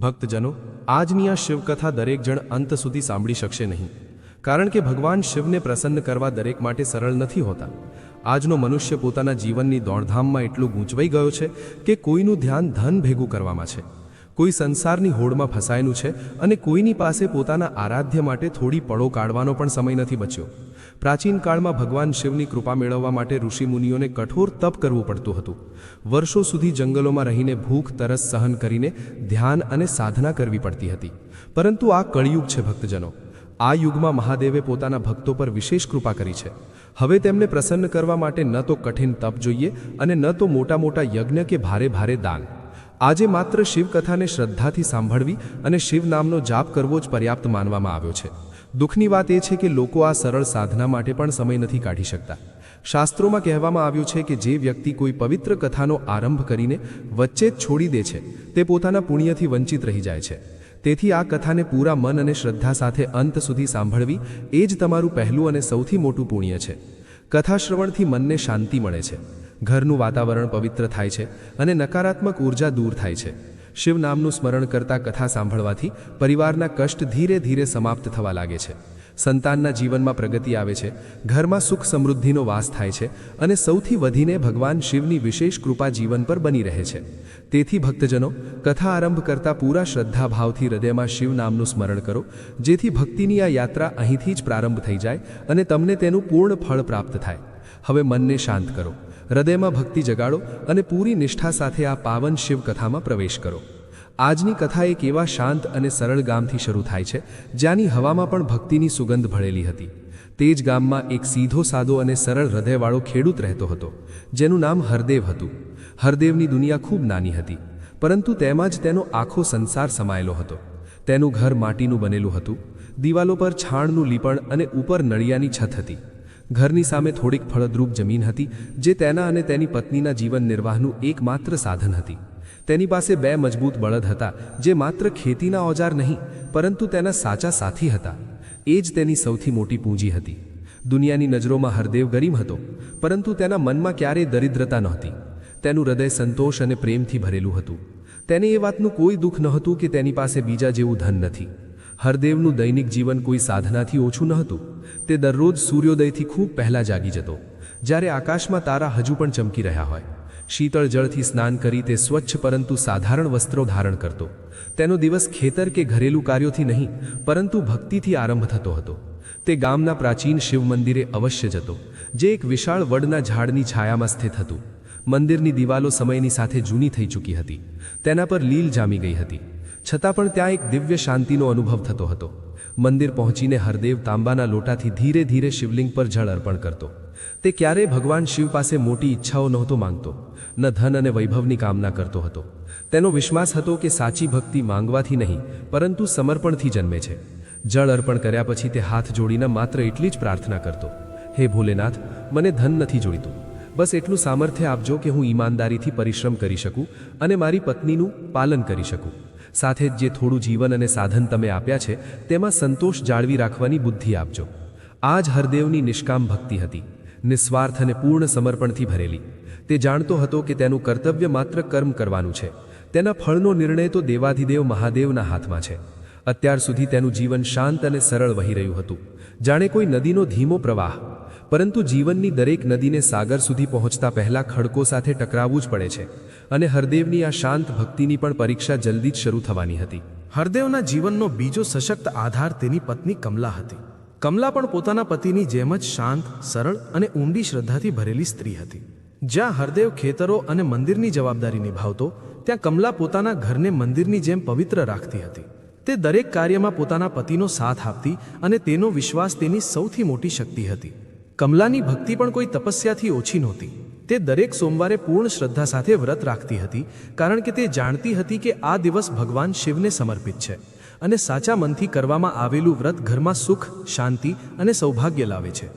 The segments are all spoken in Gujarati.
ભક્તજનો, આજની આ શિવકથા દરેક જણ અંત સુધી સાંભળી શકશે નહીં. કારણ કે ભગવાન શિવને પ્રસન્ન કરવા દરેક માટે સરળ નથી હોતા. આજનો મનુષ્ય પોતાના જીવનની દોડધામમાં એટલું ગૂંચવાઈ ગયો છે કે કોઈનું ધ્યાન ધન ભેગું કરવામાં છે. કોઈ સંસારની હોડમાં ફસાયેલું છે અને કોઈની પાસે પોતાના આરાધ્ય માટે થોડી પળો કાઢવાનો પણ સમય નથી બચ્યો. પ્રાચીન કાળમાં ભગવાન શિવની કૃપા મેળવવા માટે ઋષિમુનિઓને કઠોર તપ કરવું પડતું હતું. વર્ષો સુધી જંગલોમાં રહીને ભૂખ, તરસ સહન કરીને ધ્યાન અને સાધના કરવી પડતી હતી. પરંતુ આ કળિયુગ છે, ભક્તજનો. આ યુગમાં મહાદેવે પોતાના ભક્તો પર વિશેષ કૃપા કરી છે. હવે તેમને પ્રસન્ન કરવા માટે ન તો કઠિન તપ જોઈએ અને ન તો મોટા મોટા યજ્ઞ કે ભારે ભારે દાન. આજે માત્ર શિવકથાને શ્રદ્ધાથી સાંભળવી અને શિવ નામનો જાપ કરવો જ પર્યાપ્ત માનવામાં આવ્યો છે. દુઃખની વાત એ છે કે લોકો આ સરળ સાધના માટે પણ સમય નથી કાઢી શકતા. શાસ્ત્રોમાં કહેવામાં આવ્યું છે કે જે વ્યક્તિ કોઈ પવિત્ર કથાનો આરંભ કરીને વચ્ચે છોડી દે છે, તે પોતાના પુણ્યથી વંચિત રહી જાય છે. તેથી આ કથાને પૂરા મન અને શ્રદ્ધા સાથે અંત સુધી સાંભળવી એ જ તમારું પહેલું અને સૌથી મોટું પુણ્ય છે. કથા શ્રવણથી મનને શાંતિ મળે છે. ઘરનું વાતાવરણ પવિત્ર થાય છે અને નકારાત્મક ઊર્જા દૂર થાય છે. શિવ નામનું સ્મરણ કરતા કથા સાંભળવાથી પરિવારના કષ્ટ ધીરે ધીરે સમાપ્ત થવા લાગે છે. સંતાનના જીવનમાં પ્રગતિ આવે છે. ઘરમાં સુખ સમૃદ્ધિનો વાસ થાય છે અને સૌથી વધીને ભગવાન શિવની વિશેષ કૃપા જીવન પર બની રહે છે. તેથી ભક્તજનો, કથા આરંભ કરતા પૂરા શ્રદ્ધાભાવથી હૃદયમાં શિવ નામનું સ્મરણ કરો, જેથી ભક્તિની આ યાત્રા અહીંથી જ પ્રારંભ થઈ જાય અને તમને તેનું પૂર્ણ ફળ પ્રાપ્ત થાય. હવે મનને શાંત કરો. હૃદયમાં ભક્તિ જગાડો અને પૂરી નિષ્ઠા સાથે આ પાવન શિવ કથામાં પ્રવેશ કરો. આજની કથા એક એવા શાંત અને સરળ ગામથી શરૂ થાય છે, જ્યાંની હવામાં પણ ભક્તિની સુગંધ ભળેલી હતી. તે જ ગામમાં એક સીધો સાદો અને સરળ હૃદયવાળો ખેડૂત રહેતો હતો, જેનું નામ હરદેવ હતું. હરદેવની દુનિયા ખૂબ નાની હતી, પરંતુ તેમાં જ તેનો આખો સંસાર સમાયેલો હતો. તેનું ઘર માટીનું બનેલું હતું, દિવાલો પર છાણનું લીપણ અને ઉપર નળિયાની છત હતી. ઘરની સામે થોડીક ફળદ્રુપ જમીન હતી, જે તેના અને તેની પત્નીના જીવન નિર્વાહનું એકમાત્ર સાધન હતી. તેની પાસે બે મજબૂત બળદ હતા, જે માત્ર ખેતીના ઓજાર નહીં, પરંતુ તેના સાચા સાથી હતા. એ જ તેની સૌથી મોટી પૂંજી હતી. દુનિયાની નજરોમાં હરદેવ ગરીબ હતો, પરંતુ તેના મનમાં ક્યારેય દરિદ્રતા નહોતી. તેનું હૃદય સંતોષ અને પ્રેમથી ભરેલું હતું. તેને એ વાતનું કોઈ દુઃખ નહોતું કે તેની પાસે બીજા જેવું ધન નથી. હરદેવનું દૈનિક જીવન કોઈ સાધનાથી ઓછું ન હતું. તે દરરોજ સૂર્યોદયથી ખૂબ પહેલાં જાગી જતો. જ્યારે આકાશમાં તારા હજુ પણ ચમકી રહ્યા હોય. શીતળ જળથી સ્નાન કરી તે સ્વચ્છ પરંતુ સાધારણ વસ્ત્રો ધારણ કરતો. તેનો દિવસ ખેતર કે ઘરેલું કાર્યોથી નહીં, પરંતુ ભક્તિથી આરંભ થતો હતો. તે ગામના પ્રાચીન શિવ મંદિરે અવશ્ય જતો, જે એક વિશાળ વડના ઝાડની છાયામાં સ્થિત હતું. મંદિરની દિવાલો સમયની સાથે જૂની થઈ ચૂકી હતી. તેના પર લીલ જામી ગઈ હતી. છતાં પણ ત્યાં એક દિવ્ય શાંતિનો અનુભવ થતો હતો. મંદિર પહોંચીને હરદેવ તાંબાના લોટાથી ધીરે ધીરે શિવલિંગ પર જળ અર્પણ કરતો. તે ક્યારેય ભગવાન શિવ પાસે મોટી ઈચ્છાઓ નહોતો માંગતો. ન ધન અને વૈભવની કામના કરતો હતો. તેનો વિશ્વાસ હતો કે સાચી ભક્તિ માંગવાથી નહીં, પરંતુ સમર્પણથી જન્મે છે. જળ અર્પણ કર્યા પછી તે હાથ જોડીને માત્ર એટલી જ પ્રાર્થના કરતો. હે ભોલેનાથ, મને ધન નથી જોઈતું બસ એટલું સામર્થ્ય આપજો કે હું ઈમાનદારીથી પરિશ્રમ કરી શકું અને મારી પત્નીનું પાલન કરી શકું. સાથે જ જે થોડું જીવન અને સાધન તમે આપ્યા છે, તેમાં સંતોષ જાળવી રાખવાની બુદ્ધિ આપજો. આ જ હરદેવની નિષ્કામ ભક્તિ હતી. નિસ્વાર્થ અને પૂર્ણ સમર્પણથી ભરેલી. તે જાણતો હતો કે તેનું કર્તવ્ય માત્ર કર્મ કરવાનું છે. તેના ફળનો નિર્ણય તો દેવાધિદેવ મહાદેવના હાથમાં છે. અત્યાર સુધી તેનું જીવન શાંત અને સરળ વહી રહ્યું હતું. જાણે કોઈ નદીનો ધીમો પ્રવાહ પરંતુ જીવનની દરેક નદીને સાગર સુધી પહોંચતા પહેલા ખડકો સાથે ટકરાવવું જ પડે છે. અને હરદેવની આ શાંત ભક્તિની પણ પરીક્ષા જલ્દી જ શરૂ થવાની હતી. હરદેવના જીવનનો બીજો સશક્ત આધાર તેની પત્ની કમલા હતી. કમલા પણ પોતાના પતિની જેમ જ શાંત, સરળ અને ઊંડી શ્રદ્ધાથી ભરેલી સ્ત્રી હતી. જ્યાં હરદેવ ખેતરો અને મંદિરની જવાબદારી નિભાવતો, ત્યાં કમલા પોતાના ઘરને મંદિરની જેમ પવિત્ર રાખતી હતી. તે દરેક કાર્યમાં પોતાના પતિનો સાથ આપતી અને તેનો વિશ્વાસ તેની સૌથી મોટી શક્તિ હતી. કમલાની ભક્તિ પણ કોઈ તપસ્યાથી ઓછી નહોતી. તે દરેક સોમવારે પૂર્ણ શ્રદ્ધા સાથે વ્રત રાખતી હતી, કારણ કે તે જાણતી હતી કે આ દિવસ ભગવાન શિવને સમર્પિત છે અને સાચા મનથી કરવામાં આવેલું વ્રત ઘરમાં સુખ, શાંતિ અને સૌભાગ્ય લાવે છે.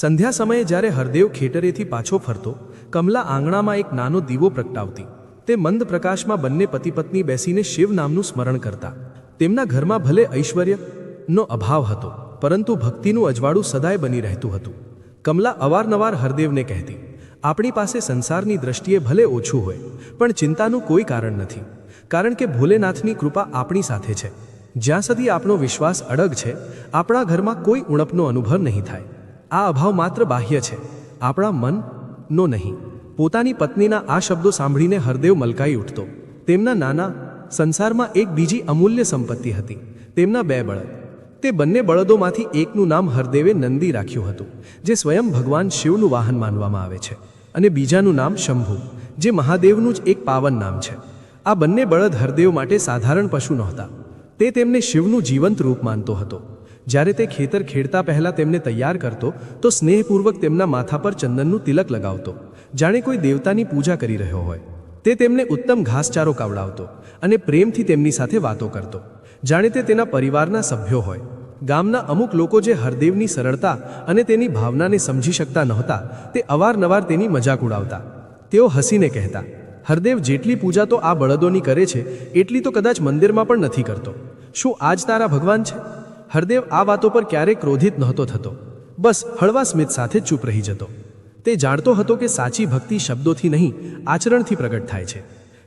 સંધ્યા સમયે જ્યારે હરદેવ ખેટરેથી પાછો ફરતો, કમલા આંગણામાં એક નાનો દીવો પ્રગટાવતી. તે મંદ પ્રકાશમાં બંને પતિ પત્ની બેસીને શિવ નામનું સ્મરણ કરતા. તેમના ઘરમાં ભલે ઐશ્વર્યનો અભાવ હતો, પરંતુ ભક્તિનું અજવાળું સદાય બની રહેતું હતું. કમલા અવારનવાર હરદેવને કહેતી, આપણી પાસે સંસારની દ્રષ્ટિએ ભલે ઓછું હોય, પણ ચિંતાનું કોઈ કારણ નથી, કારણ કે ભોલેનાથની કૃપા આપણી સાથે છે. જ્યાં સુધી આપણો વિશ્વાસ અડગ છે, આપણા ઘરમાં કોઈ ઉણપનો અનુભવ નહીં થાય. આ અભાવ માત્ર બાહ્ય છે, આપણા મનનો નહીં. પોતાની પત્નીના આ શબ્દો સાંભળીને હરદેવ મલકાઈ ઉઠતો. તેમના નાના સંસારમાં એક બીજી અમૂલ્ય સંપત્તિ હતી, તેમના બે બળદ. તે બંને બળદોમાંથી એકનું નામ હરદેવે નંદી રાખ્યું હતું, જે સ્વયં ભગવાન શિવનું વાહન માનવામાં આવે છે, અને બીજાનું નામ શંભુ, જે મહાદેવનું જ એક પાવન નામ છે. આ બંને બળદ હરદેવ માટે સાધારણ પશુ નહોતા. તે તેમને શિવનું જીવંત રૂપ માનતો હતો. જ્યારે તે ખેતર ખેડતા પહેલા તેમને તૈયાર કરતો, તો સ્નેહપૂર્વક તેમના માથા પર ચંદનનું તિલક લગાવતો. જાણે કોઈ દેવતાની પૂજા કરી રહ્યો હોય. તે તેમને ઉત્તમ ઘાસચારો કાવડાવતો અને પ્રેમથી તેમની સાથે વાતો કરતો. જાણે તે તેના પરિવારના સભ્યો હોય. ગામના અમુક લોકો જે હરદેવની સરળતા અને તેની ભાવનાને સમજી શકતા નહોતા, તે અવારનવાર તેની મજાક ઉડાવતા. તેઓ હસીને કહેતા, હરદેવ જેટલી પૂજા તો આ બળદોની કરે છે, એટલી તો કદાચ મંદિરમાં પણ નથી કરતો. શું આજ તારા ભગવાન છે? હરદેવ આ વાતો પર ક્યારેય ક્રોધિત નહોતો થતો. બસ હળવા સ્મિત સાથે ચૂપ રહી જતો. તે જાણતો હતો કે સાચી ભક્તિ શબ્દોથી નહીં, આચરણથી પ્રગટ થાય છે.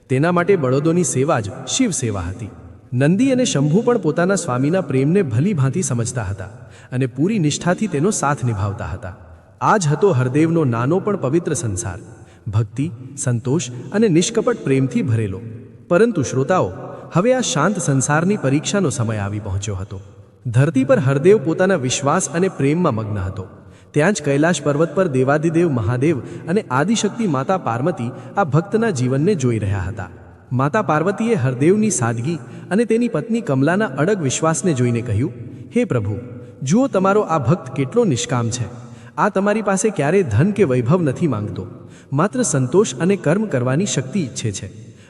તેના માટે બળદોની સેવા જ શિવ સેવા હતી. નંદી અને શંભુ પણ પોતાના સ્વામીના પ્રેમને ભલીભાંતિ સમજતા હતા અને પૂરી નિષ્ઠાથી તેનો સાથ નિભાવતા હતા. આ જ હતો હરદેવનો નાનો પણ પવિત્ર સંસાર. ભક્તિ, સંતોષ અને નિષ્કપટ પ્રેમથી ભરેલો. પરંતુ શ્રોતાઓ, હવે આ શાંત સંસારની પરીક્ષાનો સમય આવી પહોંચ્યો હતો. ધરતી પર હરદેવ પોતાના વિશ્વાસ અને પ્રેમમાં મગ્ન હતો. ત્યાં જ કૈલાશ પર્વત પર દેવાદિદેવ મહાદેવ અને આદિશક્તિ માતા પાર્વતી આ ભક્તના જીવનને જોઈ રહ્યા હતા. માતા પાર્વતીએ હરદેવની સાદગી અને તેની પત્ની કમલાના અડગ વિશ્વાસને જોઈને કહ્યું, હે પ્રભુ, જુઓ તમારો આ ભક્ત કેટલો નિષ્કામ છે. આ તમારી પાસે ક્યારેય ધન કે વૈભવ નથી માંગતો. માત્ર સંતોષ અને કર્મ કરવાની શક્તિ ઈચ્છે છે.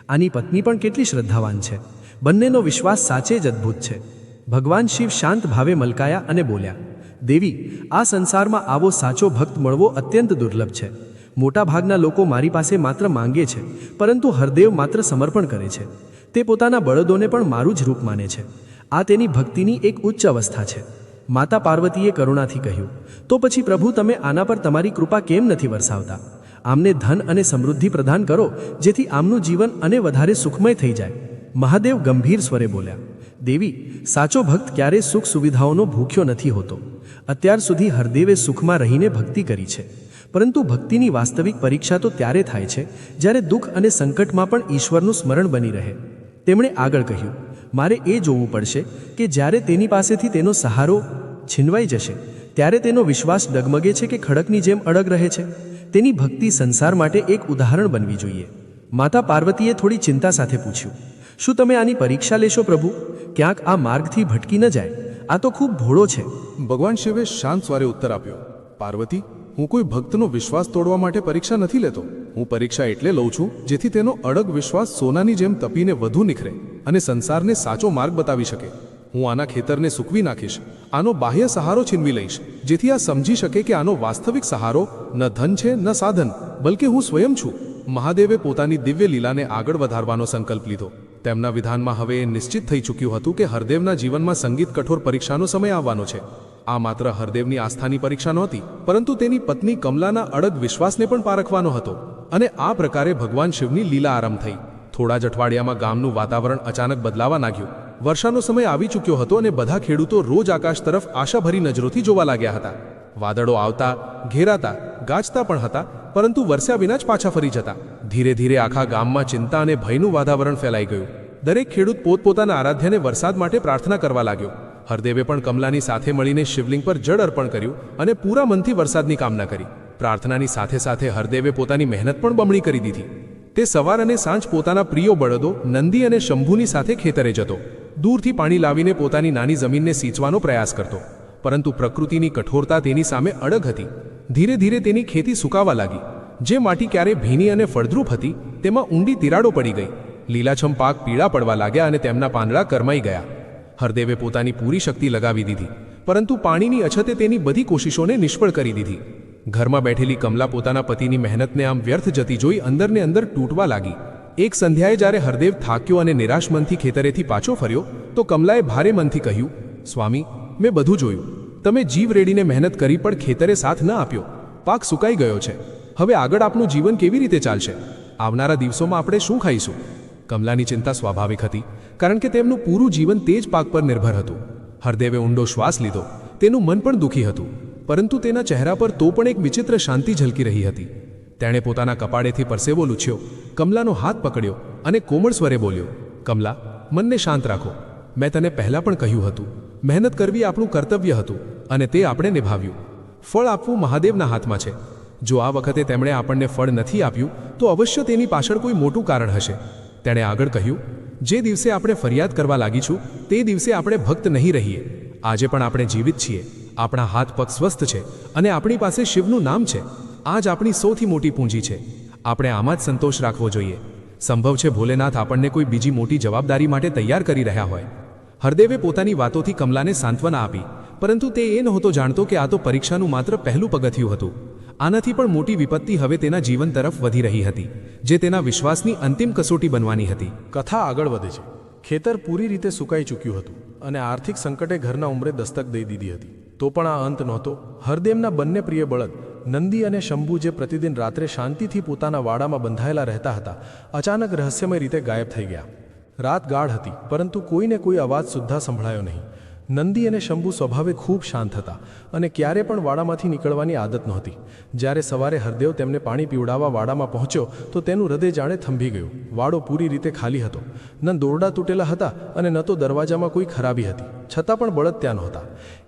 આની પત્ની પણ કેટલી શ્રદ્ધાવાન છે. બંનેનો વિશ્વાસ સાચે જ અદ્ભુત છે. ભગવાન શિવ શાંત ભાવે મલકાયા અને બોલ્યા, દેવી, આ સંસારમાં આવો સાચો ભક્ત મળવો અત્યંત દુર્લભ છે. મોટાભાગના લોકો મારી પાસે માત્ર માંગે છે, પરંતુ હરદેવ માત્ર સમર્પણ કરે છે. તે પોતાના બળદોને પણ મારું જ રૂપ માને છે. આ તેની ભક્તિની એક ઉચ્ચ અવસ્થા છે. માતા પાર્વતીએ કરુણાથી કહ્યું, તો પછી પ્રભુ તમે આના પર તમારી કૃપા કેમ નથી વરસાવતા? આમને ધન અને સમૃદ્ધિ પ્રદાન કરો, જેથી આમનું જીવન અને વધારે સુખમય થઈ જાય. મહાદેવ ગંભીર સ્વરે બોલ્યા, દેવી, સાચો ભક્ત ક્યારે સુખ સુવિધાઓનો ભૂખ્યો નથી હોતો. અત્યાર સુધી હરદેવે સુખમાં રહીને ભક્તિ કરી છે. પરંતુ ભક્તિની વાસ્તવિક પરીક્ષા તો ત્યારે થાય છે, જ્યારે દુઃખ અને સંકટમાં પણ ઈશ્વરનું સ્મરણ બની રહે. તેમણે આગળ કહ્યું, મારે એ જોવું પડશે કે જ્યારે તેની પાસેથી તેનો સહારો છીનવાઈ જશે, ત્યારે તેનો વિશ્વાસ ડગમગે છે કે ખડકની જેમ અડગ રહે છે. તેની ભક્તિ સંસાર માટે એક ઉદાહરણ બનવી જોઈએ. માતા પાર્વતીએ થોડી ચિંતા સાથે પૂછ્યું, શું તમે આની પરીક્ષા લેશો પ્રભુ? ક્યાંક આ માર્ગથી ભટકી ન જાય? આ તો ખૂબ ભોળો છે. ભગવાન શિવે શાંત સ્વારે ઉત્તર આપ્યો, પાર્વતી હું કોઈ ભક્તનો વિશ્વાસ તોડવા માટે પરીક્ષા નથી લેતો. હું પરીક્ષા એટલે લઉં છું, જેથી તેનો અડગ વિશ્વાસ સોનાની જેમ તપીને વધુ નિખરે અને સંસારને સાચો માર્ગ બતાવી શકે. હું આના ખેતરને સૂકવી નાખીશ, આનો બાહ્ય સહારો છીનવી લઈશ, જેથી આ સમજી શકે કે આનો વાસ્તવિક સહારો ન ધન છે, ન સાધન, બલકે હું સ્વયં છું. મહાદેવે પોતાની દિવ્ય લીલાને આગળ વધારવાનો સંકલ્પ લીધો. તેમના વિધાનમાં હવે એ નિશ્ચિત થઈ ચૂક્યું હતું કે હરદેવના જીવનમાં સંગીત કઠોર પરીક્ષાનો સમય આવવાનો છે. આ માત્ર હરદેવની આસ્થાની પરીક્ષા નહોતી, પરંતુ તેની પત્ની કમલાના અડગ વિશ્વાસને પણ પારખવાનો હતો અને આ પ્રકારે ભગવાન શિવની લીલા આરંભ થઈ. થોડા જ અઠવાડિયામાં ગામનું વાતાવરણ અચાનક બદલાવા લાગ્યું. વર્ષાનો સમય આવી ચૂક્યો હતો અને બધા ખેડૂતો રોજ આકાશ તરફ આશાભરી નજરોથી જોવા લાગ્યા હતા. વાદળો આવતા, ઘેરાતા, ગાજતા પણ હતા, પરંતુ વરસ્યા વિના જ પાછા ફરી જતા. ધીરે ધીરે આખા ગામમાં ચિંતા અને ભયનું વાતાવરણ ફેલાઈ ગયું. દરેક ખેડૂત પોતપોતાના આરાધ્યને વરસાદ માટે પ્રાર્થના કરવા લાગ્યો. હરદેવે પણ કમલાની સાથે મળીને શિવલિંગ પર જળ અર્પણ કર્યું અને પૂરા મનથી વરસાદની કામના કરી. પ્રાર્થનાની સાથે સાથે હરદેવે પોતાની મહેનત પણ બમણી કરી દીધી. તે સવાર અને સાંજ પોતાના પ્રિય બળદો નંદી અને શંભુની સાથે ખેતરે જતો. દૂરથી પાણી લાવીને પોતાની નાની જમીનને સિંચવાનો પ્રયાસ કરતો. પરંતુ પ્રકૃતિની કઠોરતા તેની સામે અડગ હતી. ધીરે ધીરે તેની ખેતી સુકાવા લાગી. જે માટી ક્યારે ભીની અને ફળદ્રુપ હતી, તેમાં ઊંડી તિરાડો પડી ગઈ. લીલાછમ પાક પીળા પડવા લાગ્યા અને તેમના પાંદડા કરમાઈ ગયા. હરદેવે પોતાની પૂરી શક્તિ લગાવી દીધી, પરંતુ પાણીની અછતે તેની બધી કોશિશોને નિષ્ફળ કરી દીધી. ઘરમાં બેઠેલી કમલા પોતાના પતિની મહેનતને આમ વ્યર્થ જતી જોઈ અંદરને અંદર તૂટવા લાગી. એક સંધ્યાએ જ્યારે હરદેવ થાક્યો અને નિરાશ મનથી ખેતરેથી પાછો ફર્યો, તો કમલાએ ભારે મનથી કહ્યું, સ્વામી, મેં બધું જોયું. તમે જીવ રેડીને મહેનત કરી પણ ખેતરે સાથ ન આપ્યો. પાક સુકાઈ ગયો છે. હવે આગળ આપનું જીવન કેવી રીતે ચાલશે? આવનારા દિવસોમાં આપણે શું ખાઈશું? કમલાની ચિંતા સ્વાભાવિક હતી. કારણ કે તેમનું પૂરું જીવન તે જ પાક પર નિર્ભર હતું. હરદેવે ઊંડો શ્વાસ લીધો. તેનું મન પણ દુઃખી હતું. પરંતુ તેના ચહેરા પર તો પણ એક વિચિત્ર શાંતિ ઝલકી રહી હતી. તેણે પોતાના કપાળેથી પરસેવો લૂછ્યો. કમલાનો હાથ પકડ્યો અને કોમળ સ્વરે બોલ્યો, કમલા, મનને શાંત રાખો. મેં તને પહેલાં પણ કહ્યું હતું. મહેનત કરવી આપણું કર્તવ્ય હતું અને તે આપણે નિભાવ્યું. ફળ આપવું મહાદેવના હાથમાં છે. જો આ વખતે તેમણે આપણને ફળ નથી આપ્યું, તો અવશ્ય તેની પાછળ કોઈ મોટું કારણ હશે. તેણે આગળ કહ્યું જે દિવસે આપણે ફરિયાદ કરવા લાગીશું તે દિવસે આપણે ભક્ત નહીં રહીએ. આજે પણ આપણે જીવિત છીએ. આપણા હાથ પગ સ્વસ્થ છે અને આપણી પાસે શિવનું નામ છે. આ જ આપણી સૌથી મોટી પૂંજી છે. આપણે આમાં જ સંતોષ રાખવો જોઈએ. સંભવ છે ભોલેનાથ આપણને કોઈ બીજી મોટી જવાબદારી માટે તૈયાર કરી રહ્યા હોય. હરદેવે પોતાની વાતોથી કમલાને સાંત્વના આપી, પરંતુ તે એ નહોતો જાણતો કે આ તો પરીક્ષાનું માત્ર પહેલું પગથિયું હતું. આનાથી પણ મોટી વિપત્તિ હવે તેના જીવન તરફ વધી રહી હતી, જે તેના વિશ્વાસની અંતિમ કસોટી બનવાની હતી. કથા આગળ વધે છે. ખેતર પૂરી રીતે સુકાઈ ચૂક્યું હતું અને આર્થિક સંકટે ઘરના ઉંમરે દસ્તક દઈ દીધી હતી. તો પણ આ અંત નહોતો. હરદેવના બંને પ્રિય બળદ, નંદી અને શંભુ જે પ્રતિદિન રાત્રે શાંતિથી પોતાના વાડામાં બંધાયેલા રહેતા હતા, અચાનક રહસ્યમય રીતે ગાયબ થઈ ગયા. રાત ગાઢ હતી, પરંતુ કોઈને કોઈ અવાજ સુદ્ધા સંભળાયો નહીં. નંદી અને શંભુ સ્વભાવે ખૂબ શાંત હતા અને ક્યારે પણ વાડામાંથી નીકળવાની આદત નહોતી. જ્યારે સવારે હરદેવ તેમને પાણી પીવડાવવા વાડામાં પહોંચ્યો, તો તેનું હૃદય જાણે થંભી ગયું. વાડો પૂરી રીતે ખાલી હતો. ન દોરડા તૂટેલા હતા અને ન તો દરવાજામાં કોઈ ખરાબી હતી. છતાં પણ બળદ ત્યાં નહોતા.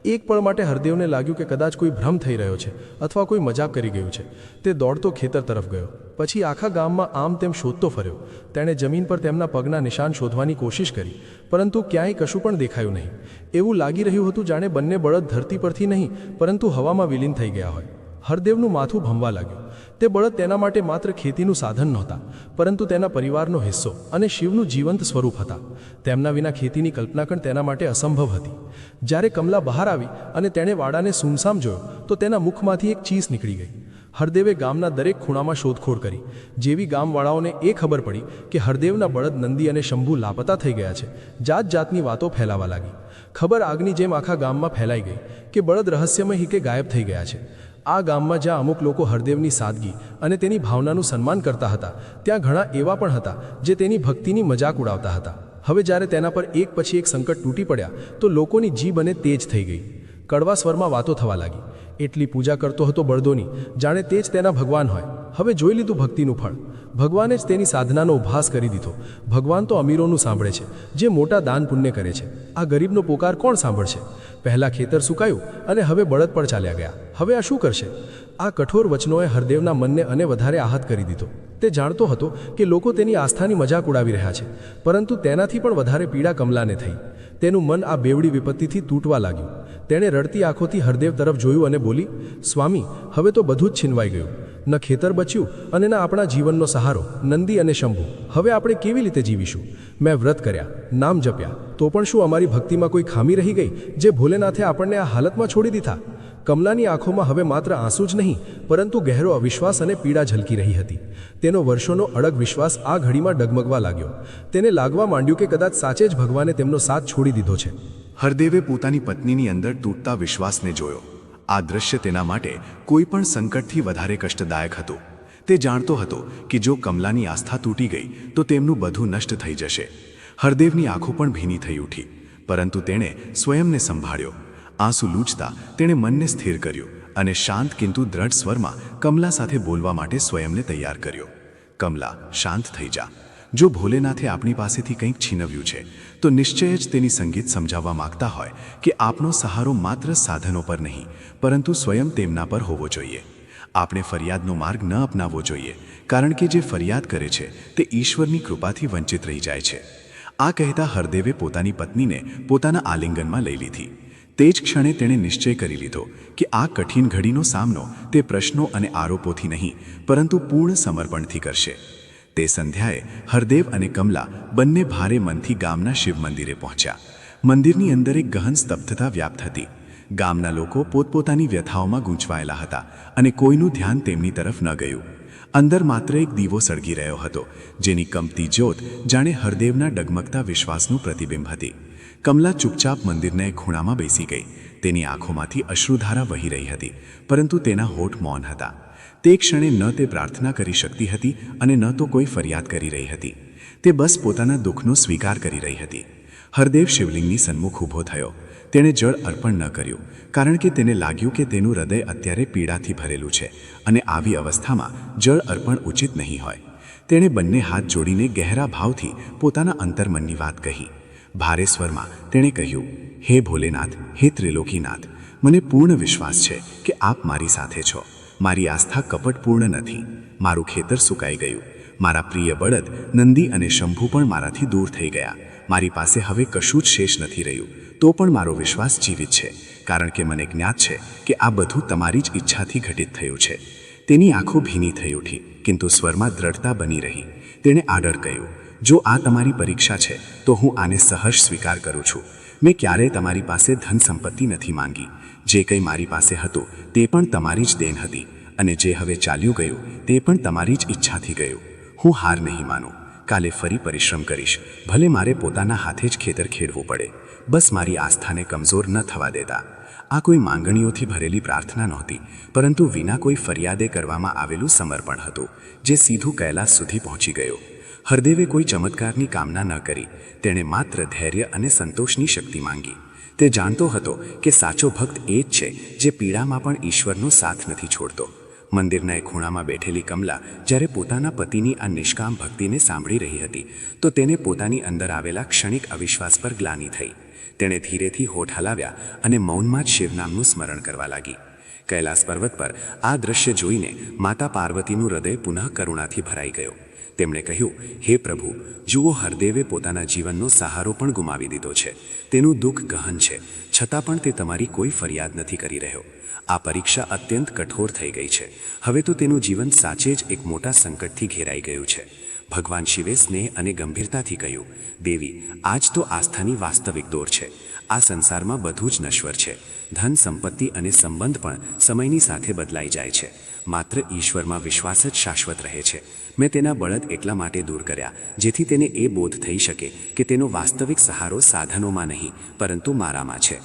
એક પળ માટે હરદેવને લાગ્યું કે કદાચ કોઈ ભ્રમ થઈ રહ્યો છે અથવા કોઈ મજાક કરી ગયું છે. તે દોડતો ખેતર તરફ ગયો. પછી આખા ગામમાં આમ તેમ શોધતો ફર્યો. તેણે જમીન પર તેમના પગના નિશાન શોધવાની કોશિશ કરી, પરંતુ ક્યાંય કશું પણ દેખાયું નહીં. એવું લાગી રહ્યું હતું જાણે બંને બળદ ધરતી પરથી નહીં, પરંતુ હવામાં વિલીન થઈ ગયા હોય. હરદેવનું માથું ભમવા લાગ્યું. તે બળદ તેના માટે માત્ર ખેતીનું સાધન નહોતા, પરંતુ તેના પરિવારનો હિસ્સો અને શિવનું જીવંત સ્વરૂપ હતા. તેમના વિના ખેતીની કલ્પના પણ તેના માટે અસંભવ હતી. જ્યારે કમલા બહાર આવી અને તેણે વાડાને સુમસામ જોયો, તો તેના મુખમાંથી એક ચીસ નીકળી ગઈ. હરદેવે ગામના દરેક ખૂણામાં શોધખોળ કરી. જેવી ગામવાળાઓને એ ખબર પડી કે હરદેવના બળદ નંદી અને શંભુ લાપતા થઈ ગયા છે જાત જાતની વાતો ફેલાવા લાગી. ખબર આગની જેમ આખા ગામમાં ફેલાઈ ગઈ કે બળદ રહસ્યમય હિકે ગાયબ થઈ ગયા છે. આ ગામમાં જ્યાં અમુક લોકો હરદેવની સાદગી અને તેની ભાવનાનું સન્માન કરતા હતા, ત્યાં ઘણા એવા પણ હતા જે તેની ભક્તિની મજાક ઉડાવતા હતા. હવે જ્યારે તેના પર એક પછી એક સંકટ તૂટી પડ્યા, તો લોકોની જીભ અને તેજ થઈ ગઈ. કડવા સ્વરમાં વાતો થવા લાગી. એટલી પૂજા કરતો હતો બળદોની, જાણે તે જ તેના ભગવાન હોય. હવે જોઈ લીધું ભક્તિનું ફળ. ભગવાને જ તેની સાધનાનો ઉપહાસ કરી દીધો. ભગવાન તો અમીરોનું સાંભળે છે, જે મોટા દાન પુણ્ય કરે છે. આ ગરીબનો પોકાર કોણ સાંભળશે? પહેલાં ખેતર સુકાયું અને હવે બળદ પણ ચાલ્યા ગયા. હવે આ શું કરશે? આ કઠોર વચનોએ હરદેવના મનને અને વધારે આહત કરી દીધો. તે જાણતો હતો કે લોકો તેની આસ્થાની મજાક ઉડાવી રહ્યા છે, પરંતુ તેનાથી પણ વધારે પીડા કમલાને થઈ. તેનું મન આ બેવડી વિપત્તિથી તૂટવા લાગ્યું. તેણે રડતી આંખોથી હરદેવ તરફ જોયું અને બોલી, સ્વામી, હવે તો બધું જ છીનવાઈ ગયું. ન ખેતર બચ્યું અને ન આપણા જીવનનો સહારો, નંદી અને શંભુ. હવે આપણે કેવી રીતે જીવીશું? મેં વ્રત કર્યા, નામ જપ્યા. તો પણ શું અમારી ભક્તિમાં કોઈ ખામી રહી ગઈ, જે ભોલેનાથે આપણને આ હાલતમાં છોડી દીધા? કમલાની આંખોમાં હવે માત્ર આંસુ જ નહીં, પરંતુ ગહેરો અવિશ્વાસ અને પીડા ઝલકી રહી હતી. તેનો વર્ષોનો અડગ વિશ્વાસ આ ઘડીમાં ડગમગવા લાગ્યો. તેને લાગવા માંડ્યું કે કદાચ સાચે જ ભગવાને તેમનો સાથ છોડી દીધો છે. હરદેવે પોતાની પત્નીની અંદર તૂટતા વિશ્વાસને જોયો. આ દ્રશ્ય તેના માટે કોઈ પણ સંકટથી વધારે કષ્ટદાયક હતું. તે જાણતો હતો કે જો કમલાની આસ્થા તૂટી ગઈ, તો તેમનું બધું નષ્ટ થઈ જશે. હરદેવની આંખો પણ ભીની થઈ ઉઠી, પરંતુ તેણે સ્વયંને સંભાળ્યો. આંસુ લૂછતા તેણે મનને સ્થિર કર્યું અને શાંત કિંતુ દ્રઢ સ્વરમાં કમલા સાથે બોલવા માટે સ્વયંને તૈયાર કર્યો. કમલા શાંત થઈ જા. જો ભોલેનાથે આપણી પાસેથી કંઈક છીનવ્યું છે, તો નિશ્ચય જ તેની સંગીત સમજાવવા માંગતા હોય કે આપનો સહારો માત્ર સાધનો પર નહીં, પરંતુ સ્વયં તેમના પર હોવો જોઈએ. આપણે ફરિયાદનો માર્ગ ન અપનાવવો જોઈએ, કારણ કે જે ફરિયાદ કરે છે, તે ઈશ્વરની કૃપાથી વંચિત રહી જાય છે. આ કહેતા હરદેવે પોતાની પત્નીને પોતાના આલિંગનમાં લઈ લીધી. તે જ ક્ષણે તેણે નિશ્ચય કરી લીધો કે આ કઠિન ઘડીનો સામનો તે પ્રશ્નો અને આરોપોથી નહીં, પરંતુ પૂર્ણ સમર્પણથી કરશે. તે સંધ્યાએ હરદેવ અને કમલા બંને ભારે મનથી ગામના શિવ મંદિરે પહોંચ્યા. મંદિરની અંદર એક ગહન સ્તબ્ધતા વ્યાપ્ત હતી. ગામના લોકો પોતપોતાની વ્યથાઓમાં ગૂંચવાયેલા હતા અને કોઈનું ધ્યાન તેમની તરફ ન ગયું. અંદર માત્ર એક દીવો સળગી રહ્યો હતો, જેની કંપતી જ્યોત જાણે હરદેવના ડગમગતા વિશ્વાસનું પ્રતિબિંબ હતી. કમલા ચૂપચાપ મંદિરના એક ખૂણામાં બેસી ગઈ. તેની આંખોમાંથી અશ્રુધારા વહી રહી હતી, પરંતુ તેના હોઠ મૌન હતા. તે ક્ષણે ન તે પ્રાર્થના કરી શકતી હતી અને ન તો કોઈ ફરિયાદ કરી રહી હતી. તે બસ પોતાના દુઃખનો સ્વીકાર કરી રહી હતી. હરદેવ શિવલિંગની સન્મુખ ઊભો થયો. તેણે જળ અર્પણ ન કર્યું, કારણ કે તેને લાગ્યું કે તેનું હૃદય અત્યારે પીડાથી ભરેલું છે અને આવી અવસ્થામાં જળ અર્પણ ઉચિત નહીં હોય. તેણે બંને હાથ જોડીને ગહેરા ભાવથી પોતાના અંતર્મનની વાત કહી. ભારે સ્વરમાં તેણે કહ્યું, હે ભોલેનાથ, હે ત્રિલોકીનાથ, મને પૂર્ણ વિશ્વાસ છે કે આપ મારી સાથે છો. મારી આસ્થા કપટપૂર્ણ નથી. મારું ખેતર સુકાઈ ગયું. મારા પ્રિય બળદ, નંદી અને શંભુ પણ મારાથી દૂર થઈ ગયા. મારી પાસે હવે કશું જ શેષ નથી રહ્યું. તો પણ મારો વિશ્વાસ જીવિત છે. કારણ કે મને જ્ઞાત છે કે આ બધું તમારી જ ઈચ્છાથી ઘટિત થયું છે. તેની આંખો ભીની થઈ ઉઠી, કિંતુ સ્વરમાં દ્રઢતા બની રહી. તેણે આડર કહ્યું, જો આ તમારી પરીક્ષા છે, તો હું આને સહર્ષ સ્વીકાર કરું છું. મેં ક્યારેય તમારી પાસે ધન સંપત્તિ નથી માંગી. જે કંઈ મારી પાસે હતું, તે પણ તમારી જ દેન હતી. અને જે હવે ચાલ્યું ગયું, તે પણ તમારી જ ઈચ્છાથી ગયું. હું હાર નહીં માનું. કાલે ફરી પરિશ્રમ કરીશ. ભલે મારે પોતાના હાથે જ ખેતર ખેડવું પડે. બસ મારી આસ્થાને કમજોર ન થવા દેતા. આ કોઈ માંગણીઓથી ભરેલી પ્રાર્થના નહોતી, પરંતુ વિના કોઈ ફરિયાદે કરવામાં આવેલું સમર્પણ હતું, જે સીધું કૈલાસ સુધી પહોંચી ગયું. હરદેવે કોઈ ચમત્કારની કામના ન કરી. તેણે માત્ર ધૈર્ય અને સંતોષની શક્તિ માંગી. તે જાણતો હતો કે સાચો ભક્ત એ જ છે જે પીડામાં પણ ઈશ્વરનો સાથ નથી છોડતો. મંદિરના એક ખૂણામાં બેઠેલી કમલા જ્યારે પોતાના પતિની આ નિષ્કામ ભક્તિને સાંભળી રહી હતી, તો તેને પોતાની અંદર આવેલા ક્ષણિક અવિશ્વાસ પર ગ્લાની થઈ. તેણે ધીરેથી હોઠ હલાવ્યા અને મૌનમાં જ શિવનામનું સ્મરણ કરવા લાગી. કૈલાસ પર્વત પર આ દ્રશ્ય જોઈને માતા પાર્વતીનું હૃદય પુનઃ કરુણાથી ભરાઈ ગયો. તેમણે કહ્યું, હે પ્રભુ, જુઓ હરદેવે પોતાના જીવનનો સહારો પણ ગુમાવી દીધો છે. તેનું દુઃખ ગહન છે. છતાં પણ તે તમારી કોઈ ફરિયાદ નથી કરી રહ્યો. આ પરીક્ષા અત્યંત કઠોર થઈ ગઈ છે. હવે તો તેનું જીવન સાચે જ એક મોટા સંકટથી ઘેરાઈ ગયું છે. ભગવાન શિવે સ્નેહ અને ગંભીરતાથી કહ્યું, દેવી, આજ તો આસ્થાની વાસ્તવિક દોર છે. આ સંસારમાં બધું જ નશ્વર છે. ધન, સંપત્તિ અને સંબંધ પણ સમયની સાથે બદલાઈ જાય છે. માત્ર ઈશ્વરમાં વિશ્વાસ જ શાશ્વત રહે છે. મેં તેના બળદ એટલા માટે દૂર કર્યા, જેથી તેને એ બોધ થઈ શકે કે તેનો વાસ્તવિક સહારો સાધનોમાં નહીં, પરંતુ મારામાં છે.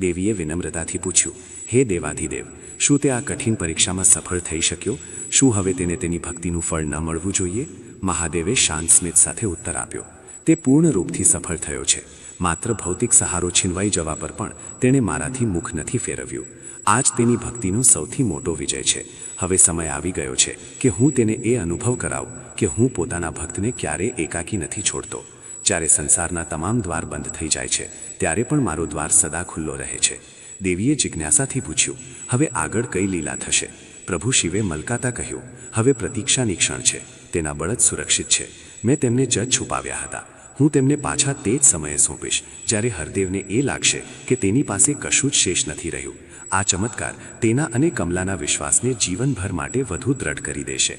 દેવીએ વિનમ્રતાથી પૂછ્યું, હે દેવાધિદેવ, શું તે આ કઠિન પરીક્ષામાં સફળ થઈ શક્યો? શું હવે તેને તેની ભક્તિનું ફળ ન મળવું જોઈએ? મહાદેવે શાંત સ્મિત સાથે ઉત્તર આપ્યો, તે પૂર્ણ રૂપથી સફળ થયો છે. માત્ર ભૌતિક સહારો છીનવાઈ જવા પર પણ તેણે મારાથી મુખ નથી ફેરવ્યું. આજ તેની ભક્તિનો સૌથી મોટો વિજય છે. હવે સમય આવી ગયો છે કે હું તેને એ અનુભવ કરાવું કે હું પોતાના ભક્તને ક્યારેય એકાકી નથી છોડતો. જ્યારે સંસારના તમામ દ્વાર બંધ થઈ જાય છે, ત્યારે પણ મારો દ્વાર સદા ખુલ્લો રહે છે. દેવીએ જિજ્ઞાસાથી પૂછ્યું, હવે આગળ કઈ લીલા થશે? પ્રભુ શિવે મલકાતા કહ્યું, હવે પ્રતીક્ષાની ક્ષણ છે, તેના બળદ સુરક્ષિત છે. મેં તેમને જજ છુપાવ્યા હતા. હું તેમને પાછા તે જ સમયે સોંપીશ, જ્યારે હરદેવને એ લાગશે કે તેની પાસે કશું જ શેષ નથી રહ્યું. આ ચમત્કાર તેના અને કમલાના વિશ્વાસને જીવનભર માટે વધુ દ્રઢ કરી દેશે.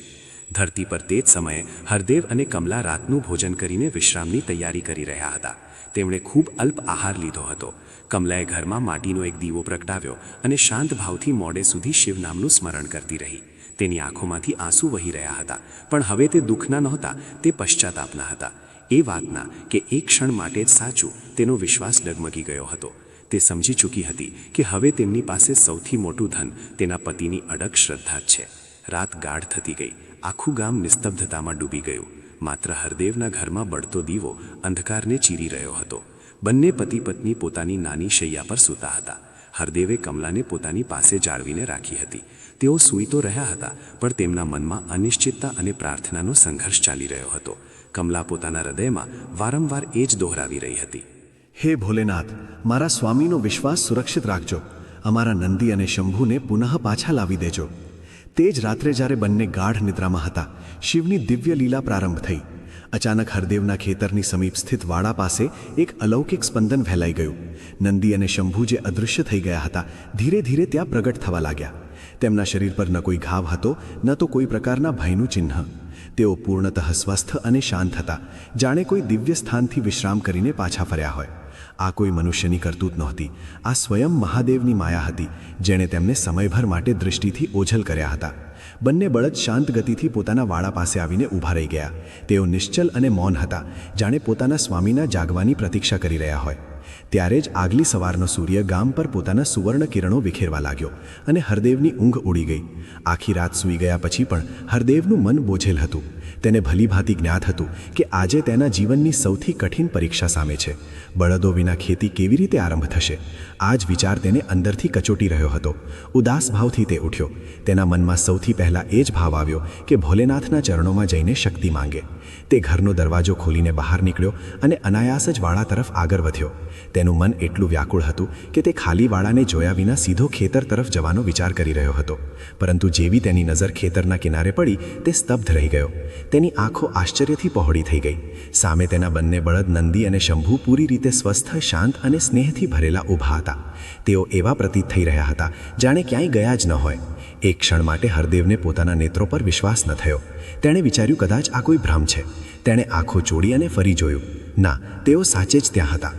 ધરતી પર તે જ સમયે હરદેવ અને કમલા રાતનું ભોજન કરીને વિશ્રામની તૈયારી કરી રહ્યા હતા. તેમણે ખૂબ અલ્પ આહાર લીધો હતો. કમલાએ ઘરમાં માટીનો એક દીવો પ્રગટાવ્યો અને શાંત ભાવથી મોડે સુધી શિવ નામનું સ્મરણ કરતી રહી. તેની આંખોમાંથી આંસુ વહી રહ્યા હતા, પણ હવે તે દુઃખના નહોતા, તે પશ્ચાતાપના હતા. એ વાતના કે એક ક્ષણ માટે જ સાચું તેનો વિશ્વાસ ડગમગી ગયો હતો. તે સમજી ચૂકી હતી કે હવે તેમની પાસે સૌથી મોટું ધન તેના પતિની અડગ શ્રદ્ધા જ છે. રાત ગાઢ થતી ગઈ. આખું ગામ નિસ્તબ્ધતામાં ડૂબી ગયું. માત્ર હરદેવના ઘરમાં બળતો દીવો અંધકારને ચીરી રહ્યો હતો. બંને પતિ પત્ની પોતાની નાની શૈયા પર સૂતા હતા. હરદેવે કમલાને પોતાની પાસે જાળવીને રાખી હતી. તેઓ સૂઈ તો રહ્યા હતા, પણ તેમના મનમાં અનિશ્ચિતતા અને પ્રાર્થનાનો સંઘર્ષ ચાલી રહ્યો હતો. કમલા પોતાના હૃદયમાં વારંવાર એ જ દોહરાવી રહી હતી. હે ભોલેનાથ, મારા સ્વામીનો વિશ્વાસ સુરક્ષિત રાખજો. અમારા નંદી અને શંભુને પુનઃ પાછા લાવી દેજો. તે જ રાત્રે જ્યારે બંને ગાઢ નિદ્રામાં હતા, શિવની દિવ્ય લીલા પ્રારંભ થઈ. અચાનક હરદેવના ખેતરની સમીપ સ્થિત વાડા પાસે એક અલૌકિક સ્પંદન ફેલાઈ ગયું. નંદી અને શંભુ જે અદૃશ્ય થઈ ગયા હતા, ધીરે ધીરે ત્યાં પ્રગટ થવા લાગ્યા. તેમના શરીર પર ન કોઈ ઘાવ હતો, ન તો કોઈ પ્રકારના ભયનું ચિહ્ન. તેઓ પૂર્ણતઃ સ્વસ્થ અને શાંત હતા. જાણે કોઈ દિવ્ય સ્થાનથી વિશ્રામ કરીને પાછા ફર્યા હોય. આ કોઈ મનુષ્યની કરતૂત નહોતી. આ સ્વયં મહાદેવની માયા હતી, જેણે તેમને સમયભર માટે દૃષ્ટિથી ઓઝલ કર્યા હતા. બંને બળદ શાંત ગતિથી પોતાના વાળા પાસે આવીને ઊભા રહી ગયા. તેઓ નિશ્ચલ અને મૌન હતા, જાણે પોતાના સ્વામીના જાગવાની પ્રતીક્ષા કરી રહ્યા હોય. ત્યારે જ આગલી સવારનો સૂર્ય ગામ પર પોતાના સુવર્ણ કિરણો વિખેરવા લાગ્યો અને હરદેવની ઊંઘ ઉડી ગઈ. આખી રાત સૂઈ ગયા પછી પણ હરદેવનું મન બોઝેલ હતું. તેને ભલીભાંતિ જ્ઞાત હતું કે આજે તેના જીવનની સૌથી કઠિન પરીક્ષા સામે છે. બળદો વિના ખેતી કેવી રીતે આરંભ થશે? આ જ વિચાર તેને અંદરથી કચોટી રહ્યો હતો. ઉદાસ ભાવથી તે ઉઠ્યો. તેના મનમાં સૌથી પહેલાં એ જ ભાવ આવ્યો કે ભોલેનાથના ચરણોમાં જઈને શક્તિ માંગે. તે ઘરનો દરવાજો ખોલીને બહાર નીકળ્યો અને અનાયાસ જ વાળા તરફ આગળ વધ્યો. તેનું મન એટલું વ્યાકુળ હતું કે તે ખાલી વાળાને જોયા વિના સીધો ખેતર તરફ જવાનો વિચાર કરી રહ્યો હતો. પરંતુ જેવી તેની નજર ખેતરના કિનારે પડી, તે સ્તબ્ધ રહી ગયો. તેની આંખો આશ્ચર્યથી પહોળી થઈ ગઈ. સામે તેના બંને બળદ નંદી અને શંભુ પૂરી રીતે સ્વસ્થ, શાંત અને સ્નેહથી ભરેલા ઊભા હતા. તેઓ એવા પ્રતીત થઈ રહ્યા હતા, જાણે ક્યાંય ગયા જ ન હોય. એક ક્ષણ માટે હરદેવને પોતાના નેત્રો પર વિશ્વાસ ન થયો. તેણે વિચાર્યું, કદાચ આ કોઈ ભ્રમ છે. તેણે આંખો ચોડી અને ફરી જોયું. ના, તેઓ સાચે જ ત્યાં હતા.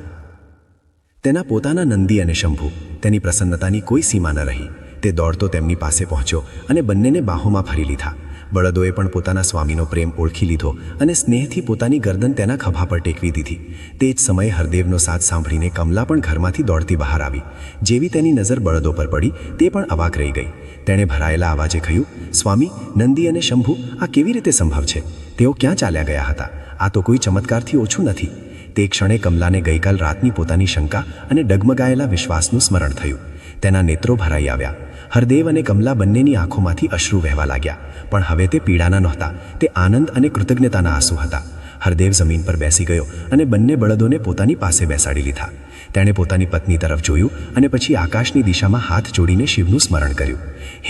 તેના પોતાના નંદી અને શંભુ, તેની પ્રસન્નતાની કોઈ સીમા ન રહી. તે દોડતો તેમની પાસે પહોંચ્યો અને બંનેને બાહોમાં ફરી લીધા. બળદોએ પણ પોતાના સ્વામીનો પ્રેમ ઓળખી લીધો અને સ્નેહથી પોતાની ગરદન તેના ખભા પર ટેકવી દીધી. તે જ સમયે હરદેવનો સાથ સાંભળીને કમલા પણ ઘરમાંથી દોડતી બહાર આવી. જેવી તેની નજર બળદો પર પડી, તે પણ અવાક રહી ગઈ. તેણે ભરાયેલા અવાજે કહ્યું, સ્વામી, નંદી અને શંભુ, આ કેવી રીતે સંભવ છે? તેઓ ક્યાં ચાલ્યા ગયા હતા? આ તો કોઈ ચમત્કારથી ઓછું નથી. તે ક્ષણે કમલાને ગઈકાલ રાતની પોતાની શંકા અને ડગમગાયેલા વિશ્વાસનું સ્મરણ થયું. તેના નેત્રો ભરાઈ આવ્યા. હરદેવ અને કમલા બંનેની આંખોમાંથી અશ્રુ વહેવા લાગ્યા. પણ હવે તે પીડાના નહોતા. તે આનંદ અને કૃતજ્ઞતાના આંસુ હતા. હરદેવ જમીન પર બેસી ગયો અને બંને બળદોને પોતાની પાસે બેસાડી લીધા. તેણે પોતાની પત્ની તરફ જોયું અને પછી આકાશની દિશામાં હાથ જોડીને શિવનું સ્મરણ કર્યું.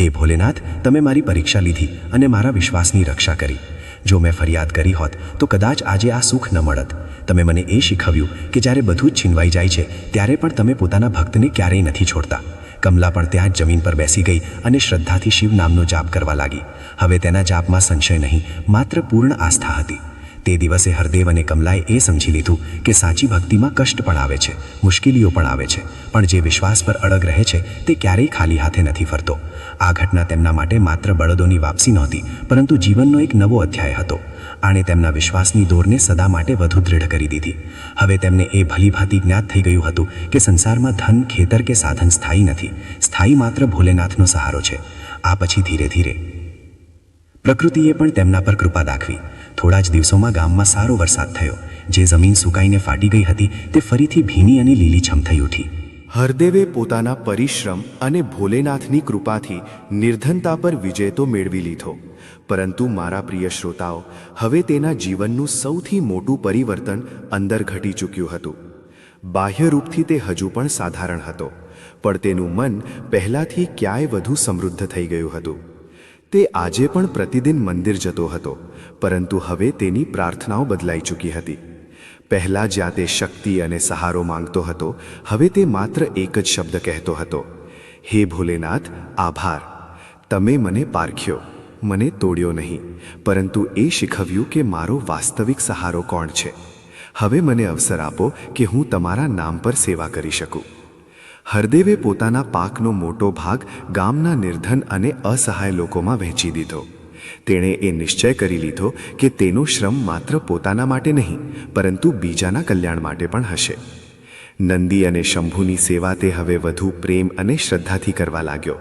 હે ભોલેનાથ, તમે મારી પરીક્ષા લીધી અને મારા વિશ્વાસની રક્ષા કરી. જો મેં ફરિયાદ કરી હોત, તો કદાચ આજે આ સુખ ન મળત. તમે મને એ શીખવ્યું કે જ્યારે બધું જ છીનવાઈ જાય છે, ત્યારે પણ તમે પોતાના ભક્તને ક્યારેય નથી છોડતા. કમલા પણ ત્યાં જ જમીન પર બેસી ગઈ અને શ્રદ્ધાથી શિવ નામનો જાપ કરવા લાગી. હવે તેના જાપમાં સંશય નહીં, માત્ર પૂર્ણ આસ્થા હતી. તે દિવસે હરદેવ અને કમલાએ એ સમજી લીધું કે સાચી ભક્તિમાં કષ્ટ પણ આવે છે, મુશ્કેલીઓ પણ આવે છે, પણ જે વિશ્વાસ પર અડગ રહે છે તે ક્યારેય ખાલી હાથે નથી ફરતો. આ ઘટના તેમના માટે માત્ર બળદોની વાપસી નહોતી, પરંતુ જીવનનો એક નવો અધ્યાય હતો. આણે તેમના વિશ્વાસની દોરને સદા માટે વધુ દૃઢ કરી દીધી. હવે તેમને એ ભલીભાતી જ્ઞાત થઈ ગયું હતું કે સંસારમાં ધન, ખેતર કે સાધન સ્થાયી નથી. સ્થાયી માત્ર ભોલેનાથનો સહારો છે. આ પછી ધીરે ધીરે પ્રકૃતિએ પણ તેમના પર કૃપા દાખવી. થોડા જ દિવસોમાં ગામમાં સારો વરસાદ થયો. જે જમીન સુકાઈને ફાટી ગઈ હતી, તે ફરીથી ભીની અને લીલીછમ થઈ ઉઠી. હરદેવે પોતાના પરિશ્રમ અને ભોલેનાથની કૃપાથી નિર્ધનતા પર વિજય તો મેળવી લીધો. પરંતુ મારા પ્રિય શ્રોતાઓ, હવે તેના જીવનનું સૌથી મોટું પરિવર્તન અંદર ઘટી ચૂક્યું હતું. બાહ્ય રૂપથી તે હજુ પણ સાધારણ હતો, પણ તેનું મન પહેલાંથી ક્યાંય વધુ સમૃદ્ધ થઈ ગયું હતું. તે આજે પણ પ્રતિદિન મંદિર જતો હતો, પરંતુ હવે તેની પ્રાર્થનાઓ બદલાઈ ચૂકી હતી. પહેલાં જ્યાં તે શક્તિ અને સહારો માંગતો હતો, હવે તે માત્ર એક જ શબ્દ કહેતો હતો. હે ભોલેનાથ, આભાર. તમે મને પારખ્યો, મને તોડ્યો નહીં, પરંતુ એ શીખવ્યું કે મારો વાસ્તવિક સહારો કોણ છે. હવે મને અવસર આપો કે હું તમારા નામ પર સેવા કરી શકું. હરદેવે પોતાના પાકનો મોટો ભાગ ગામના નિર્ધન અને અસહાય લોકોમાં વહેંચી દીધો. તેણે એ નિશ્ચય કરી લીધો કે તેનો શ્રમ માત્ર પોતાના માટે નહીં, પરંતુ બીજાના કલ્યાણ માટે પણ હશે. નંદી અને શંભુની સેવા તે હવે વધુ પ્રેમ અને શ્રદ્ધાથી કરવા લાગ્યો.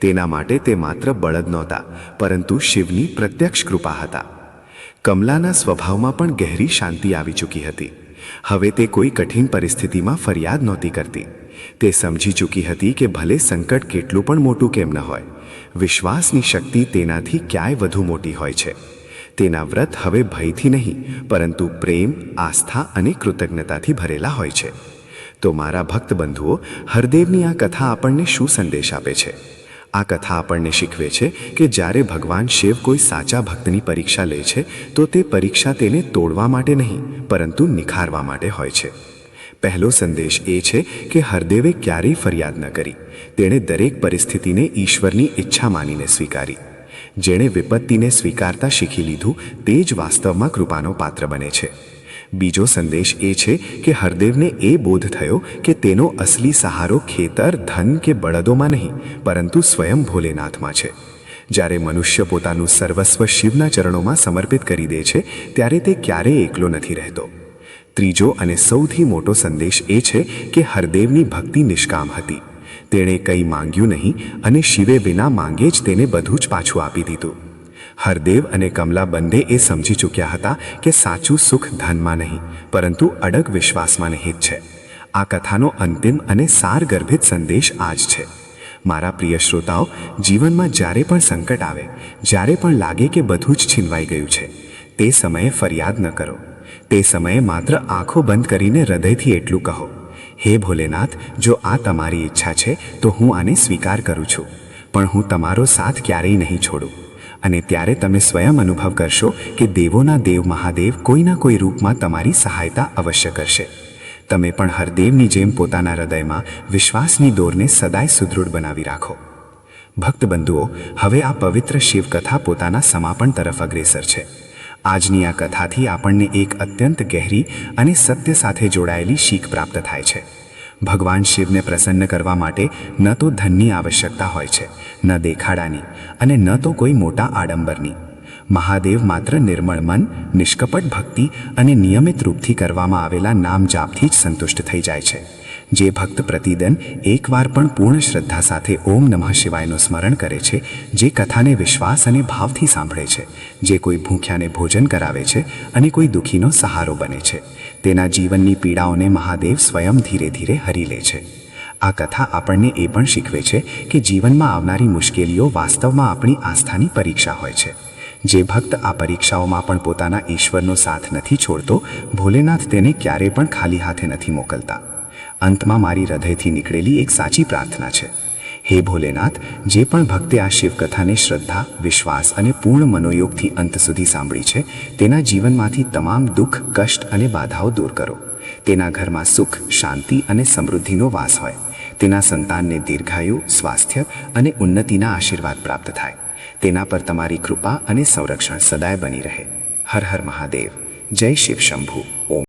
તેના માટે તે માત્ર બળદ નહોતા, પરંતુ શિવની પ્રત્યક્ષ કૃપા હતા. કમલાના સ્વભાવમાં પણ ગહેરી શાંતિ આવી ચૂકી હતી. હવે તે કોઈ કઠિન પરિસ્થિતિમાં ફરિયાદ નહોતી કરતી. તે સમજી ચૂકી હતી કે ભલે સંકટ કેટલું પણ મોટું કેમ ન હોય, વિશ્વાસની શક્તિ તેનાથી ક્યાંય વધુ મોટી હોય છે. તેના વ્રત હવે ભયથી નહીં, પરંતુ પ્રેમ, આસ્થા અને કૃતજ્ઞતાથી ભરેલા હોય છે. તો મારા ભક્ત બંધુઓ હરદેવની આ કથા આપણને શું સંદેશ આપે છે? આ કથા આપણને શીખવે છે કે જ્યારે ભગવાન શિવ કોઈ સાચા ભક્તની પરીક્ષા લે છે, તો તે પરીક્ષા તેને તોડવા માટે નહીં, પરંતુ નિખારવા માટે હોય છે. પહેલો સંદેશ એ છે કે હરદેવે ક્યારેય ફરિયાદ ન કરી. તેણે દરેક પરિસ્થિતિને ઈશ્વરની ઈચ્છા માનીને સ્વીકારી. જેણે વિપત્તિને સ્વીકારતા શીખી લીધું, તે જ વાસ્તવમાં કૃપાનો પાત્ર બને છે. બીજો સંદેશ એ છે કે હરદેવને એ બોધ થયો કે તેનો અસલી સહારો ખેતર, ધન કે બળદોમાં નહીં, પરંતુ સ્વયં ભોલેનાથમાં છે. જ્યારે મનુષ્ય પોતાનું સર્વસ્વ શિવના ચરણોમાં સમર્પિત કરી દે છે, ત્યારે તે ક્યારેય એકલો નથી રહેતો. ત્રીજો અને સૌથી મોટો સંદેશ એ છે કે હરદેવની ભક્તિ નિષ્કામ હતી. તેણે કંઈ માંગ્યું નહીં અને શિવે વિના માંગે જ તેને બધું જ પાછું આપી દીધું. હરદેવ અને કમલા બંને એ સમજી ચૂક્યા હતા કે સાચું સુખ ધનમાં નહીં, પરંતુ અડગ વિશ્વાસમાં નિહિત છે. આ કથાનો અંતિમ અને સારગર્ભિત સંદેશ આ જ છે. મારા પ્રિય શ્રોતાઓ, જીવનમાં જ્યારે પણ સંકટ આવે, જ્યારે પણ લાગે કે બધું જ છીનવાઈ ગયું છે, તે સમયે ફરિયાદ ન કરો. તે સમયે માત્ર આંખો બંધ કરીને હૃદયથી એટલું કહો, હે ભોલેનાથ, જો આ તમારી ઈચ્છા છે, તો હું આને સ્વીકાર કરું છું, પણ હું તમારો સાથ ક્યારેય નહીં છોડું. અને ત્યારે તમે સ્વયં અનુભવ કરશો કે દેવોના દેવ મહાદેવ કોઈના કોઈ રૂપમાં તમારી સહાયતા અવશ્ય કરશે. તમે પણ હરદેવની જેમ પોતાના હૃદયમાં વિશ્વાસની દોરને સદાય સુદૃઢ બનાવી રાખો. ભક્ત બંધુઓ હવે આ પવિત્ર શિવકથા પોતાના સમાપન તરફ અગ્રેસર છે. આજની આ કથાથી આપણને એક અત્યંત ગહેરી અને સત્ય સાથે જોડાયેલી શીખ પ્રાપ્ત થાય છે. ભગવાન શિવને પ્રસન્ન કરવા માટે ન તો ધનની આવશ્યકતા હોય છે, ન દેખાડાની અને ન તો કોઈ મોટા આડંબરની. મહાદેવ માત્ર નિર્મળ મન, નિષ્કપટ ભક્તિ અને નિયમિત રૂપથી કરવામાં આવેલા નામ જાપથી જ સંતુષ્ટ થઈ જાય છે. જે ભક્ત પ્રતિદન એકવાર પણ પૂર્ણ શ્રદ્ધા સાથે ઓમ નમઃ શિવાયનું સ્મરણ કરે છે, જે કથાને વિશ્વાસ અને ભાવથી સાંભળે છે, જે કોઈ ભૂખ્યાને ભોજન કરાવે છે અને કોઈ દુઃખીનો સહારો બને છે. તેના જીવનની પીડાઓને મહાદેવ સ્વયં ધીરે ધીરે હરી લે છે. આ કથા આપણને એ પણ શીખવે છે કે જીવનમાં આવનારી મુશ્કેલીઓ વાસ્તવમાં આપણી આસ્થાની પરીક્ષા હોય છે. જે ભક્ત આ પરીક્ષાઓમાં પણ પોતાના ઈશ્વરનો સાથ નથી છોડતો, ભોલેનાથ તેને ક્યારેય પણ ખાલી હાથે નથી મોકલતા. અંતમાં મારી હૃદયથી નીકળેલી એક સાચી પ્રાર્થના છે. હે ભોલેનાથ, જે પણ ભક્તે આ શિવકથાને શ્રદ્ધા, વિશ્વાસ અને પૂર્ણ મનોયોગથી અંત સુધી સાંભળી છે, તેના જીવનમાંથી તમામ દુઃખ, કષ્ટ અને બાધાઓ દૂર કરો. તેના ઘરમાં સુખ, શાંતિ અને સમૃદ્ધિનો વાસ હોય. તેના સંતાનને દીર્ઘાયુ, સ્વાસ્થ્ય અને ઉન્નતિના આશીર્વાદ પ્રાપ્ત થાય. તેના પર તમારી કૃપા અને સંરક્ષણ સદાય બની રહે. હર હર મહાદેવ. જય શિવ શંભુ. ઓમ.